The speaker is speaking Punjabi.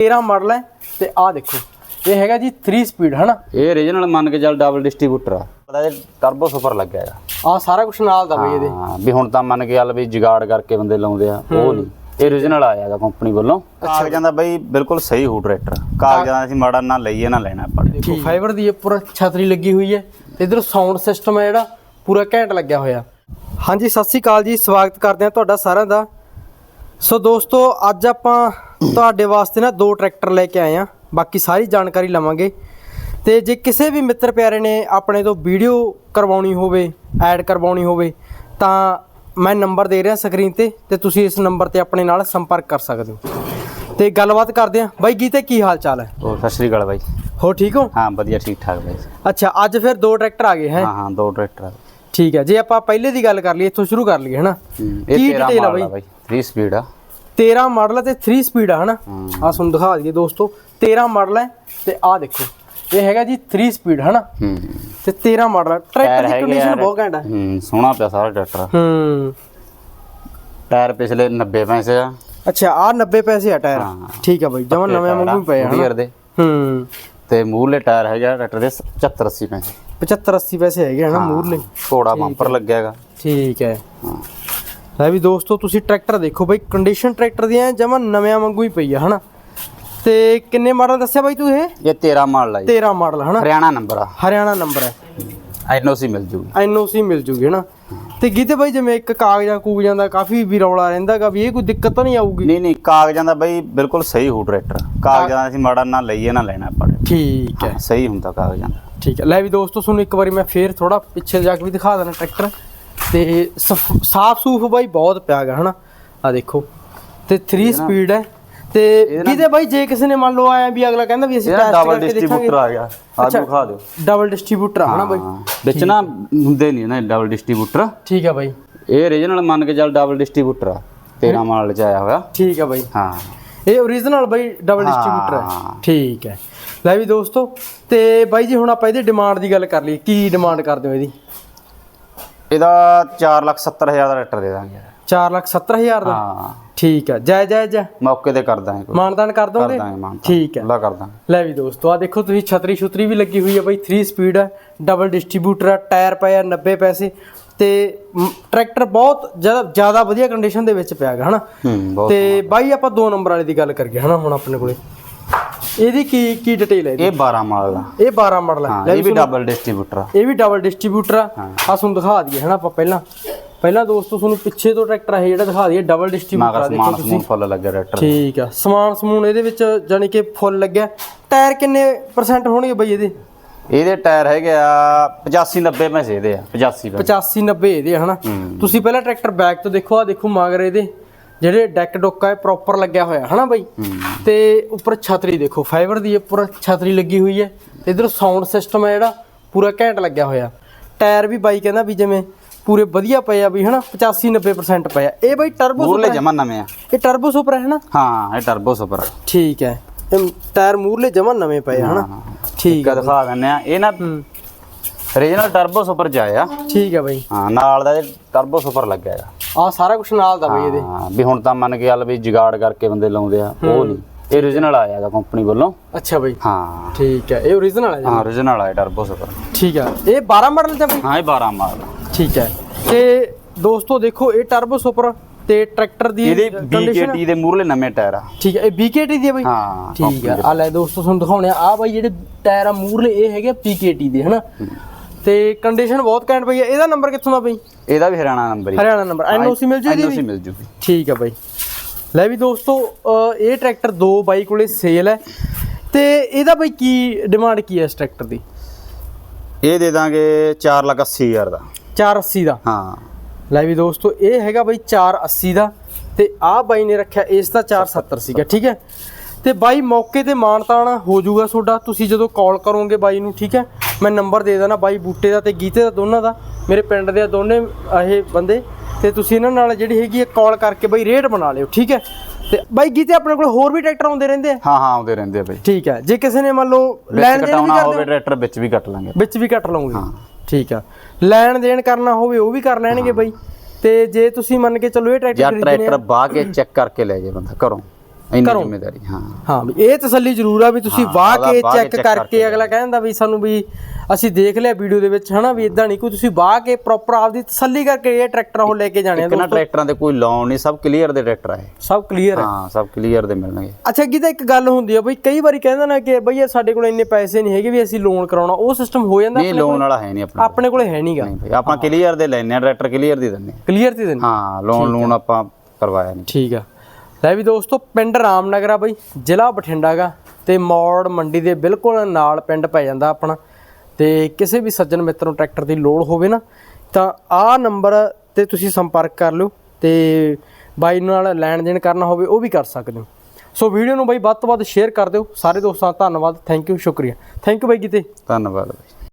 13 ਮਾਡਲ ਹੈ ਤੇ ਆਹ ਦੇਖੋ ਇਹ ਹੈਗਾ ਜੀ 3 ਸਪੀਡ ਹਨਾ? ਇਹ ਰੀਜਨਲ ਮੰਨ ਕੇ ਚੱਲ ਡਬਲ ਡਿਸਟ੍ਰੀਬਿਊਟਰ ਆ। ਪਤਾ ਇਹ ਟਰਬੋ ਸੁਪਰ ਲੱਗਿਆ ਆ ਆਹ ਸਾਰਾ ਕੁਝ ਨਾਲ ਦਾ ਬਈ ਇਹਦੇ। ਹਾਂ ਵੀ ਹੁਣ ਤਾਂ ਮੰਨ ਕੇ ਚੱਲ ਵੀ ਜੁਗਾੜ ਕਰਕੇ ਬੰਦੇ ਲਾਉਂਦੇ ਆ ਉਹ ਨਹੀਂ। ਇਹ ਰੀਜਨਲ ਆਇਆ ਦਾ ਕੰਪਨੀ ਵੱਲੋਂ। ਕਾਗਜ਼ਾਂ। ਦਾ ਬਈ ਬਿਲਕੁਲ ਸਹੀ ਹੂ ਟਰੈਕਟਰ ਕਾਗਜ਼ਾਂ ਦਾ ਅਸੀਂ ਮਾੜਾ ਨਾ ਲਈਏ ਨਾ ਲੈਣਾ ਆਪਾਂ। ਦੇਖੋ ਫਾਈਬਰ ਦੀ ਇਹ ਪੂਰਾ ਛਤਰੀ ਲੱਗੀ ਹੋਈ ਹੈ ਤੇ ਇਧਰ ਸਾਊਂਡ ਸਿਸਟਮ ਹੈ ਜਿਹੜਾ ਪੂਰਾ ਘੈਂਟ ਲੱਗਿਆ ਹੋਇਆ। ਹਾਂਜੀ ਸਤਿ ਸ੍ਰੀ ਅਕਾਲ ਜੀ ਸਵਾਗਤ ਕਰਦੇ ਹਾਂ ਤੁਹਾਡਾ ਸਾਰਿਆਂ ਦਾ। ਸੋ ਦੋਸਤੋ ਅੱਜ ਆਪਾਂ ਤੁਹਾਡੇ ਵਾਸਤੇ ਨਾ ਦੋ ਟਰੈਕਟਰ ਲੈ ਕੇ ਆਏ ਆ। ਬਾਕੀ ਸਾਰੀ ਜਾਣਕਾਰੀ ਲਵਾਂਗੇ। ਤੇ ਜੇ ਕਿਸੇ ਵੀ ਮਿੱਤਰ ਪਿਆਰੇ ਨੇ ਆਪਣੇ ਤੋਂ ਵੀਡੀਓ ਕਰਵਾਉਣੀ ਹੋਵੇ ਐਡ ਕਰਵਾਉਣੀ ਹੋਵੇ ਤਾਂ ਮੈਂ ਨੰਬਰ ਦੇ ਰਿਹਾ ਸਕਰੀਨ ਤੇ ਤੇ ਤੁਸੀਂ ਇਸ ਨੰਬਰ ਤੇ ਆਪਣੇ ਨਾਲ ਸੰਪਰਕ ਕਰ ਸਕਦੇ ਹੋ। ਤੇ ਗੱਲਬਾਤ ਕਰਦੇ ਹਾਂ। ਬਾਈ ਗੀਤੇ ਕੀ ਹਾਲ ਚਾਲ ਹੈ? ਹੋਰ ਸਤਿ ਸ਼੍ਰੀ ਅਕਾਲ ਬਾਈ। ਹੋ ਠੀਕ ਹੋ? ਹਾਂ ਵਧੀਆ ਠੀਕ ਠਾਕ ਬਾਈ। ਅੱਛਾ ਅੱਜ ਫਿਰ ਦੋ ਟਰੈਕਟਰ ਆ ਗਏ ਹੈ? ਹਾਂ ਹਾਂ ਦੋ ਟਰੈਕਟਰ ਆ ਠੀਕ ਹੈ ਜੇ ਆਪਾਂ ਪਹਿਲੇ ਦੀ ਗੱਲ ਕਰ ਲਈਏ ਇੱਥੋਂ ਸ਼ੁਰੂ ਕਰ ਲਈਏ ਹਨਾ? ਇਹ 13 detail ਆ ਮਾਡਲ ਆ ਬਾਈ? ਬਾਈ। 3 ਸਪੀਡ ਆ। 13 ਮਾਡਲ ਹੈ ਤੇ 3 ਸਪੀਡ ਆ ਹਨਾ। ਆ ਤੁਹਾਨੂੰ ਦਿਖਾ ਦਈਏ ਦੋਸਤੋ 13 ਮਾਡਲ ਹੈ ਤੇ ਆ ਦੇਖੋ ਇਹ ਹੈਗਾ ਜੀ 3 ਸਪੀਡ ਹਨਾ? ਹੂੰ। ਤੇ 13 ਮਾਡਲ ਹੈ। ਟਰੈਕਟਰ ਦੀ ਕੰਡੀਸ਼ਨ। ਬਹੁਤ ਘੈਂਟ ਹੈ। ਹੂੰ ਸੋਹਣਾ ਪਿਆ ਸਾਰਾ ਟਰੈਕਟਰ ਹੂੰ। ਟਾਇਰ ਪਿਛਲੇ 90 ਪੈਸੇ ਆ। ਅੱਛਾ ਆ 90 ਪੈਸੇ ਆ ਟਾਇਰ। ਠੀਕ ਹੈ ਬਾਈ ਜਮਾ ਨਵੇਂ ਵਾਂਗੂ ਪਏ ਆ ਹਨਾ? ਹੂੰ। ਤੇ ਮੂਹਰਲੇ ਟਾਇਰ ਹੈਗਾ ਟਰੈਕਟਰ ਦੇ 75 80 ਪੈਸੇ। 75 80 ਪੈਸੇ ਹੈਗੇ ਹਨਾ ਮੂਰਲੇ ਥੋੜਾ ਬੰਪਰ ਲੱਗਿਆ ਹੈਗਾ। ਠੀਕ ਹੈ। ਹਾਂ। ਲੈ ਵੀ ਦੋਸਤੋ ਤੁਸੀਂ ਟਰੈਕਟਰ ਦੇਖੋ ਬਾਈ ਕੰਡੀਸ਼ਨ ਟਰੈਕਟਰ ਦੀ ਐ ਜਮਾ ਨਵਿਆਂ ਵਾਂਗੂ ਹੀ ਪਈ ਆ ਹਨਾ? ਤੇ ਕਿੰਨੇ ਮਾਡਲ ਦੱਸਿਆ ਬਾਈ ਤੂੰ ਇਹ? ਇਹ 13 ਮਾਡਲ ਜੀ। 13 ਮਾਡਲ ਹਨਾ? ਹਰਿਆਣਾ ਨੰਬਰ ਆ। ਹਰਿਆਣਾ ਨੰਬਰ ਹੈ ਐਨਓਸੀ ਮਿਲ ਜੂਗੀ। ਐਨਓਸੀ ਮਿਲ ਜੂਗੀ ਹਨਾ? ਤੇ ਗੀਤੇ ਬਾਈ ਜਿਵੇਂ ਇੱਕ ਕਾਗਜ਼ਾਂ ਕੂਗਜ਼ਾਂ ਦਾ ਕਾਫੀ ਵੀ ਰੌਲਾ ਰਹਿੰਦਾਗਾ ਵੀ ਇਹ ਕੋਈ ਦਿੱਕਤ ਤਾਂ ਨਹੀਂ ਆਊਗੀ? ਨਹੀਂ ਨਹੀਂ ਕਾਗਜ਼ਾਂ ਦਾ ਬਈ ਬਿਲਕੁਲ ਸਹੀ ਹੂ ਟਰੈਕਟਰ। ਕਾਗਜ਼ਾਂ ਦਾ ਅਸੀਂ ਮਾੜਾ ਨਾ ਲਈਏ ਨਾ ਲੈਣਾ ਨੇ। ਠੀਕ ਹੈ। ਹਾਂ, ਸਹੀ ਹੁੰਦਾ ਕਾਗਜ਼ਾਂ ਦਾ। ਠੀਕ ਹੈ। ਲੈ ਵੀ ਦੋਸਤੋ ਤੁਹਾਨੂੰ ਇੱਕ ਵਾਰੀ ਮੈਂ ਫੇਰ ਥੋੜਾ ਪਿੱਛੇ ਜਾ ਕੇ ਵੀ ਦਿਖਾ ਦੇਣਾ ਟਰੈਕਟਰ। ਤੇ ਸਾਫ਼ ਸੂਫ ਬਾਈ ਬਹੁਤ ਪਿਆ ਗਾ ਹਨਾ? ਆ ਦੇਖੋ। ਤੇ 3 ਸਪੀਡ ਹੈ। ਤੇ ਕਿਤੇ ਬਾਈ ਜੇ ਕਿਸੇ ਨੇ ਮੰਨ ਲਓ ਆਇਆ ਵੀ ਅਗਲਾ ਕਹਿੰਦਾ ਵੀ ਅਸੀਂ ਟੈਸਟ ਡਬਲ ਕਰਕੇ ਡਿਸਟ੍ਰੀਬਿਊਟਰ ਦੇਖਾਂਗੇ। ਆ ਗਿਆ। ਆਜੋ ਖਾ ਦਿਓ। ਡਬਲ ਡਿਸਟ੍ਰੀਬਿਊਟਰ ਹਨਾ ਬਾਈ? ਵਿੱਚ ਨਾ ਹੁੰਦੇ ਨਹੀਂ ਨਾ ਡਬਲ ਡਿਸਟ੍ਰੀਬਿਊਟਰ ਠੀਕ ਹੈ ਬਾਈ। ਇਹ ਰੀਜਨਲ ਮੰਨ ਕੇ ਚੱਲ ਡਬਲ ਡਿਸਟ੍ਰੀਬਿਊਟਰ ਆ। 13 ਮਾਡਲ ਚ ਆਇਆ ਹੋਇਆ। ਠੀਕ ਹੈ ਬਾਈ। ਹਾਂ। ਇਹ ਓਰੀਜਨਲ ਬਾਈ ਡਬਲ। ਡਿਸਟ੍ਰੀਬਿਊਟਰ ਹੈ। ਠੀਕ ਹੈ। ਲੈ ਵੀ ਦੋਸਤੋ ਤੇ ਬਾਈ ਜੀ ਹੁਣ ਆਪਾਂ ਇਹਦੀ ਡਿਮਾਂਡ ਦੀ ਗੱਲ ਕਰ ਲਈਏ। ਕੀ ਡਿਮਾਂਡ ਕਰਦੇ ਹੋ ਇਹਦੀ? ਇਹਦਾ 470000 ਦਾ ਟਰੈਕਟਰ ਦੇ ਦਾਂਗੇ 470000 ਦਾ? ਹਾਂ। ਠੀਕ ਹੈ ਜੈ ਜੈ ਜੈ। ਮੌਕੇ ਤੇ ਕਰ ਦਾਂਗੇ ਕੋਈ। ਮਾਨਦਾਨ ਕਰ ਕਰ ਦੋਗੇ ਦਾਂਗੇ ਮਾਨ ਠੀਕ ਹੈ ਲਾ ਕਰ ਦਾਂਗੇ। ਲੈ ਵੀ ਦੋਸਤੋ ਆ ਦੇਖੋ ਤੁਸੀਂ ਛਤਰੀ ਛੁਤਰੀ ਵੀ ਲੱਗੀ ਹੋਈ ਹੈ ਬਾਈ। 3 ਸਪੀਡ ਹੈ ਡਬਲ ਡਿਸਟ੍ਰੀਬਿਊਟਰ ਹੈ ਟਾਇਰ ਪਏ ਆ 90 ਪੈਸੇ। ਤੇ ਟਰੈਕਟਰ ਬਹੁਤ ਜ਼ਿਆਦਾ ਵਧੀਆ ਕੰਡੀਸ਼ਨ ਦੇ ਵਿੱਚ ਪਿਆ ਗਾ ਹਨਾ? ਤੇ ਬਾਈ ਆਪਾਂ 2 ਨੰਬਰ ਵਾਲੇ ਦੀ ਗੱਲ ਕਰੀਏ ਹਨਾ ਹੁਣ ਆਪਣੇ ਕੋਲੇ। ਇਹਦੀ ਕੀ ਕੀ ਡਿਟੇਲ ਹੈ ਇਹਦੀ? ਇਹ 12 ਮਾਡਲ ਦਾ ਇਹ 12 ਮਾਡਲ ਹੈ ਇਹ ਵੀ ਡਬਲ ਡਿਸਟ੍ਰੀਬਿਊਟਰ ਆ। ਇਹ ਵੀ ਡਬਲ ਡਿਸਟ੍ਰੀਬਿਊਟਰ ਆ। ਆ ਤੁਹਾਨੂੰ ਦਿਖਾ ਦਈਏ ਹਨਾ ਆਪਾਂ ਪਹਿਲਾਂ? ਪਹਿਲਾਂ ਦੋਸਤੋ ਤੁਹਾਨੂੰ ਪਿੱਛੇ ਤੋਂ ਟਰੈਕਟਰ ਹੈ ਜਿਹੜਾ ਦਿਖਾ ਦਈਏ ਡਬਲ ਡਿਸਟ੍ਰੀਬਿਊਟਰ ਆ ਦੇਖੋ ਸਮਾਨ ਤੁਸੀਂ। ਸਮੂਨ ਫੁੱਲ ਲੱਗਿਆ ਟਰੈਕਟਰ ਠੀਕ ਆ। ਸਮਾਨ ਸਮੂਨ ਇਹਦੇ ਵਿੱਚ ਜਾਨੀ ਕਿ ਫੁੱਲ ਲੱਗਿਆ। ਟਾਇਰ ਕਿੰਨੇ ਪਰਸੈਂਟ ਹੋਣਗੇ ਬਈ ਇਹਦੇ? ਇਹਦੇ ਟਾਇਰ ਹੈਗੇ ਆ 85 90 ਪੈਸੇ ਇਹਦੇ ਆ 85 ਪੈਸੇ 85 90 ਇਹਦੇ ਹਨਾ ਤੁਸੀਂ ਪਹਿਲਾਂ ਟਰੈਕਟਰ ਬੈਕ ਤੋਂ ਦੇਖੋ ਆ ਦੇਖੋ ਮਗਰ ਇਹਦੇ। ਜਿਹੜੇ ਡੈਕ ਡੋਕਾ ਹੈ ਪ੍ਰੋਪਰ ਲੱਗਿਆ ਹੋਇਆ ਹਨਾ ਬਾਈ? ਤੇ ਉੱਪਰ ਛਤਰੀ ਦੇਖੋ ਫਾਈਬਰ ਦੀ ਉੱਪਰ ਛਤਰੀ ਲੱਗੀ ਹੋਈ ਹੈ। ਤੇ ਇਧਰ ਸਾਊਂਡ ਸਿਸਟਮ ਹੈ ਜਿਹੜਾ ਪੂਰਾ ਘੈਂਟ ਲੱਗਿਆ ਹੋਇਆ। ਟਾਇਰ ਵੀ ਬਾਈ ਕਹਿੰਦਾ ਵੀ ਜਿਵੇਂ ਪੂਰੇ ਵਧੀਆ ਪਏ ਆ ਵੀ ਹਨਾ? 85 90% ਪਏ ਆ। ਇਹ ਬਾਈ ਟਰਬੋ ਮੂਰਲੇ ਜਮਾ ਨਵੇਂ ਆ। ਇਹ ਟਰਬੋ ਸੁਪਰ ਹੈ ਨਾ ਹਾਂ ਇਹ ਟਰਬੋ ਸੁਪਰ ਠੀਕ ਹੈ। ਇਹ ਟਾਇਰ ਮੂਰਲੇ ਜਮਾ ਨਵੇਂ ਪਏ ਆ ਹਨਾ? ਠੀਕ ਕਾ ਦਿਖਾ ਦਿੰਨੇ ਆ। ਇਹ ਨਾ ਰੀਜਨਲ ਟਰਬੋ ਸੁਪਰ ਜਾਇਆ ਠੀਕ ਹੈ ਬਾਈ। ਹਾਂ ਨਾਲ ਦਾ ਇਹ ਟਰਬੋ ਸੁਪਰ ਲੱਗਿਆ ਆ ਆ ਸਾਰਾ ਕੁਝ ਨਾਲ ਦਾ ਬਾਈ ਇਹਦੇ। ਹਾਂ ਵੀ ਹੁਣ ਤਾਂ ਮੰਨ ਕੇ ਚੱਲ ਵੀ ਜੁਗਾੜ ਕਰਕੇ ਬੰਦੇ ਲਾਉਂਦੇ ਆ ਉਹ ਨਹੀਂ। ਇਹ ਰੀਜਨਲ ਆਇਆ ਦਾ ਕੰਪਨੀ ਵੱਲੋਂ। ਅੱਛਾ ਬਾਈ। ਹਾਂ। ਠੀਕ ਹੈ ਇਹ ਓਰੀਜਨਲ ਹੈ ਜੀ। ਹਾਂ ਰੀਜਨਲ ਆਇਆ ਟਰਬੋ ਸੁਪਰ ਠੀਕ ਹੈ ਇਹ 12 ਮਾਡਲ ਦਾ ਬਾਈ? ਹਾਂ ਇਹ 12 ਮਾਡਲ ਠੀਕ ਹੈ। ਤੇ ਦੋਸਤੋ ਦੇਖੋ ਇਹ ਟਰਬੋ ਸੁਪਰ ਤੇ ਟਰੈਕਟਰ ਦੀ ਇਹਦੇ BKT ਦੇ ਨਵੇਂ ਟਾਇਰ ਆ। ਠੀਕ ਹੈ ਇਹ BKT ਦੀ ਹੈ ਬਾਈ? ਹਾਂ ਠੀਕ ਹੈ ਆ ਲੈ ਦੋਸਤੋ ਤੁਹਾਨੂੰ ਦਿਖਾਉਣੇ ਆ। ਆ ਬਾਈ ਜਿਹੜੇ ਟਾਇਰ ਆ ਮੂਰਲੇ ਇਹ ਹੈਗੇ PKT ਦੇ ਹਨਾ? ਤੇ ਕੰਡੀਸ਼ਨ ਬਹੁਤ ਘੈਂਟ ਪਈ ਹੈ ਇਹਦਾ ਨੰਬਰ ਕਿੱਥੋਂ ਦਾ ਬਾਈ? ਇਹਦਾ ਵੀ ਹਰਿਆਣਾ ਨੰਬਰ ਹੀ। ਹਰਿਆਣਾ ਨੰਬਰ ਐਨਓਸੀ ਮਿਲ ਜੂ ਇਹਦੀ ਐਨਓਸੀ ਮਿਲ ਜੂਗੀ। ਠੀਕ ਹੈ ਬਾਈ। ਲੈ ਵੀ ਦੋਸਤੋ ਇਹ ਟਰੈਕਟਰ ਦੋ ਬਾਈ ਕੋਲੇ ਸੇਲ ਹੈ। ਤੇ ਇਹਦਾ ਬਾਈ ਕੀ ਡਿਮਾਂਡ ਕੀ ਹੈ ਇਸ ਟਰੈਕਟਰ ਦੀ? ਇਹ ਦੇ ਦਾਂਗੇ 480000 ਦਾ। 480 ਦਾ? ਹਾਂ। ਲੈ ਵੀ ਦੋਸਤੋ ਇਹ ਹੈਗਾ ਬਾਈ 480 ਦਾ। ਤੇ ਆਹ ਬਾਈ ਨੇ ਰੱਖਿਆ ਇਸ ਦਾ 470 ਸੀਗਾ ਠੀਕ ਹੈ? ਤੇ ਬਾਈ ਮੌਕੇ ਤੇ ਮਾਨਤਾਨ ਹੋ ਜਾਊਗਾ ਤੁਹਾਡਾ। ਤੁਸੀਂ ਜਦੋਂ ਕਾਲ ਕਰੋਗੇ ਬਾਈ ਨੂੰ ਠੀਕ ਹੈ? ਮੈਂ ਨੰਬਰ ਦੇ ਦੇਣਾ ਬਾਈ ਬੂਟੇ ਦਾ ਤੇ ਗੀਤੇ ਦਾ ਦੋਨਾਂ ਦਾ ਮੇਰੇ ਪਿੰਡ ਦੇ ਆ ਦੋਨੇ ਇਹ ਬੰਦੇ। ਤੇ ਤੁਸੀਂ ਇਹਨਾਂ ਨਾਲ ਜਿਹੜੀ ਹੈਗੀ ਹੈ ਕਾਲ ਕਰਕੇ ਬਾਈ ਰੇਟ ਬਣਾ ਲਿਓ ਠੀਕ ਹੈ? ਤੇ ਬਾਈ ਗੀਤੇ ਆਪਣੇ ਕੋਲ ਹੋਰ ਵੀ ਟਰੈਕਟਰ ਆਉਂਦੇ ਰਹਿੰਦੇ ਆ? ਹਾਂ ਹਾਂ ਆਉਂਦੇ ਰਹਿੰਦੇ ਆ ਬਈ। ਠੀਕ ਹੈ ਜੇ ਕਿਸੇ ਨੇ ਮੰਨ ਲਓ ਲੈਣ ਦੇਣ ਵੀ ਕਰਦੇ ਟਰੈਕਟਰ ਵਿੱਚ ਵੀ ਕੱਟ ਲਾਂਗੇ। ਵਿੱਚ ਵੀ ਕੱਟ ਲਵਾਂਗੇ ਠੀਕ ਆ। ਲੈਣ ਦੇਣ ਕਰਨਾ ਹੋਵੇ ਉਹ ਵੀ ਕਰ ਲੈਣਗੇ ਬਾਈ। ਤੇ ਜੇ ਤੁਸੀਂ ਮੰਨ ਕੇ ਚੱਲੋ ਇਹ ਟਰੈਕਟਰ ਜਾਂ ਖਰੀਦਣੇ ਟਰੈਕਟਰ ਬਾਹ ਕੇ ਚੈੱਕ ਕਰਕੇ ਲੈ ਜੇ ਬੰਦਾ ਘਰੋਂ। ਇੰਨੀ ਘਰੋਂ। ਜ਼ਿੰਮੇਵਾਰੀ ਹਾਂ। ਹਾਂ ਵੀ ਇਹ ਤਸੱਲੀ ਜ਼ਰੂਰ ਆ ਵੀ ਤੁਸੀਂ ਹਾਂ, ਵਾਹ ਕੇ ਵਾਹ ਕੇ ਚੈੱਕ check ਕਰਕੇ ਕਰਕੇ ਅਗਲਾ ਕਹਿੰਦਾ ਵੀ ਸਾਨੂੰ ਵੀ ਅਸੀਂ ਦੇਖ ਲਿਆ ਵੀਡੀਓ ਦੇ ਵਿੱਚ ਹਨਾ ਵੀ ਇਦਾਂ ਨਹੀਂ ਕੋਈ ਤੁਸੀਂ ਵਾਹ ਕੇ ਪ੍ਰੋਪਰ ਆਪਦੀ ਤਸੱਲੀ ਕਰਕੇ ਇਹ ਟਰੈਕਟਰ ਉਹ ਲੈ ਕੇ ਜਾਣੇ ਆ ਇੱਕ ਨਾ ਦੋਸਤੋ। ਟਰੈਕਟਰਾਂ ਦੇ ਕੋਈ ਲੋਨ ਨਹੀਂ ਸਭ ਕਲੀਅਰ ਦੇ ਟਰੈਕਟਰ ਆ ਇਹ। ਸਭ ਕਲੀਅਰ ਹੈ ਹਾਂ ਸਭ ਕਲੀਅਰ ਦੇ ਮਿਲਣਗੇ। ਅੱਛਾ ਕੀ ਤਾਂ ਇੱਕ ਗੱਲ ਹੁੰਦੀ ਆ ਬਈ ਕਈ ਵਾਰੀ ਕਹਿੰਦੇ ਨੇ ਕਿ ਬਈ ਇਹ ਸਾਡੇ ਕੋਲ ਇੰਨੇ ਪੈਸੇ ਨਹੀਂ ਹੈਗੇ ਵੀ ਅਸੀਂ ਲੋਨ ਕਰਾਉਣਾ ਉਹ ਸਿਸਟਮ ਹੋ ਜਾਂਦਾ ਨਹੀਂ ਲੋਨ ਵਾਲਾ ਹੈ ਨਹੀਂ ਆਪਣਾ। ਆਪਣੇ ਕੋਲੇ ਹੈ ਨਹੀਂਗਾ ਨਹੀਂ ਭਾਈ ਆਪਾਂ ਕਲੀਅਰ ਦੇ ਲੈਨੇ ਆ ਟਰੈਕਟਰ ਕਲੀਅਰ ਦੀ ਦਿੰਨੇ ਆ। ਕਲੀਅਰ ਤੇ ਦਿਨ ਹਾਂ। ਲੋਨ ਲੋਨ ਆਪਾਂ ਕਰਵਾਇਆ ਨਹੀਂ। ਠੀਕ ਆ। ਲੈ ਵੀ ਦੋਸਤੋ, ਪਿੰਡ ਰਾਮਨਗਰ ਆ ਬਈ, ਜ਼ਿਲ੍ਹਾ ਬਠਿੰਡਾ ਗਾ, ਤੇ ਮੌੜ ਮੰਡੀ ਦੇ ਬਿਲਕੁਲ ਨਾਲ ਪਿੰਡ ਪੈ ਜਾਂਦਾ ਆਪਣਾ। ਤੇ ਕਿਸੇ ਵੀ ਸੱਜਣ ਮਿੱਤਰ ਨੂੰ ਟਰੈਕਟਰ ਦੀ ਲੋੜ ਹੋਵੇ ਨਾ, ਤਾਂ ਆਹ ਨੰਬਰ ਤੇ ਤੁਸੀਂ ਸੰਪਰਕ ਕਰ ਲਿਓ ਤੇ ਬਾਈ ਨਾਲ ਲੈਣ ਦੇਣ ਕਰਨਾ ਹੋਵੇ, ਉਹ ਵੀ ਕਰ ਸਕਦੇ ਹੋ। ਸੋ ਵੀਡੀਓ ਨੂੰ ਬਾਈ ਵੱਧ ਤੋਂ ਵੱਧ ਸ਼ੇਅਰ ਕਰ ਦਿਓ। ਸਾਰੇ ਦੋਸਤਾਂ ਦਾ ਧੰਨਵਾਦ। ਥੈਂਕ ਯੂ ਸ਼ੁਕਰੀਆ। ਥੈਂਕ ਯੂ ਬਾਈ ਕਿਤੇ ਧੰਨਵਾਦ ਬਾਈ।